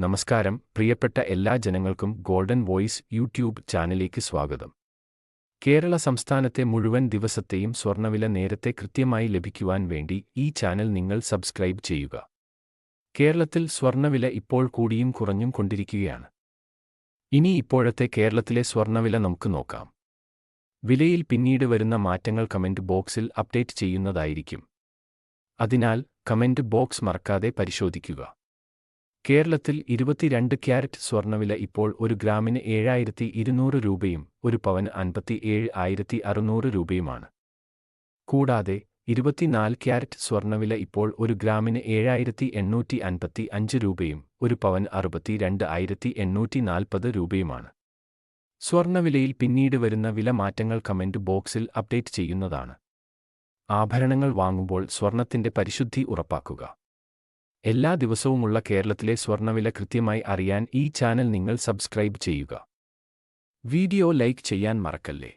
നമസ്കാരം. പ്രിയപ്പെട്ട എല്ലാ ജനങ്ങൾക്കും ഗോൾഡൻ വോയിസ് യൂട്യൂബ് ചാനലിലേക്ക് സ്വാഗതം. കേരള സംസ്ഥാനത്തെ മുഴുവൻ ദിവസത്തെയും സ്വർണവില നേരത്തെ കൃത്യമായി ലഭിക്കുവാൻ വേണ്ടി ഈ ചാനൽ നിങ്ങൾ സബ്സ്ക്രൈബ് ചെയ്യുക. കേരളത്തിൽ സ്വർണവില ഇപ്പോൾ കൂടിയും കുറഞ്ഞും കൊണ്ടിരിക്കുകയാണ്. ഇനി ഇപ്പോഴത്തെ കേരളത്തിലെ സ്വർണവില നമുക്ക് നോക്കാം. വിലയിൽ പിന്നീട് വരുന്ന മാറ്റങ്ങൾ കമന്റ് ബോക്സിൽ അപ്ഡേറ്റ് ചെയ്യുന്നതായിരിക്കും. അതിനാൽ കമന്റ് ബോക്സ് മറക്കാതെ പരിശോധിക്കുക. കേരളത്തിൽ ഇരുപത്തിരണ്ട് ക്യാരറ്റ് സ്വർണവില ഇപ്പോൾ ഒരു ഗ്രാമിന് ഏഴായിരത്തി ഇരുന്നൂറ് രൂപയും ഒരു പവന് അൻപത്തിയേഴ് ആയിരത്തി അറുന്നൂറ് രൂപയുമാണ്. കൂടാതെ ഇരുപത്തിനാല് ക്യാരറ്റ് സ്വർണവില ഇപ്പോൾ ഒരു ഗ്രാമിന് ഏഴായിരത്തി എണ്ണൂറ്റി അൻപത്തി അഞ്ച് രൂപയും ഒരു പവൻ അറുപത്തി രണ്ട് ആയിരത്തി എണ്ണൂറ്റി നാൽപ്പത് രൂപയുമാണ്. സ്വർണവിലയിൽ പിന്നീട് വരുന്ന വില മാറ്റങ്ങൾ കമന്റ് ബോക്സിൽ അപ്ഡേറ്റ് ചെയ്യുന്നതാണ്. ആഭരണങ്ങൾ വാങ്ങുമ്പോൾ സ്വർണത്തിന്റെ പരിശുദ്ധി ഉറപ്പാക്കുക. എല്ലാ ദിവസവുമുള്ള കേരളത്തിലെ സ്വർണവില കൃത്യമായി അറിയാൻ ഈ ചാനൽ നിങ്ങൾ സബ്സ്ക്രൈബ് ചെയ്യുക. വീഡിയോ ലൈക്ക് ചെയ്യാൻ മറക്കല്ലേ?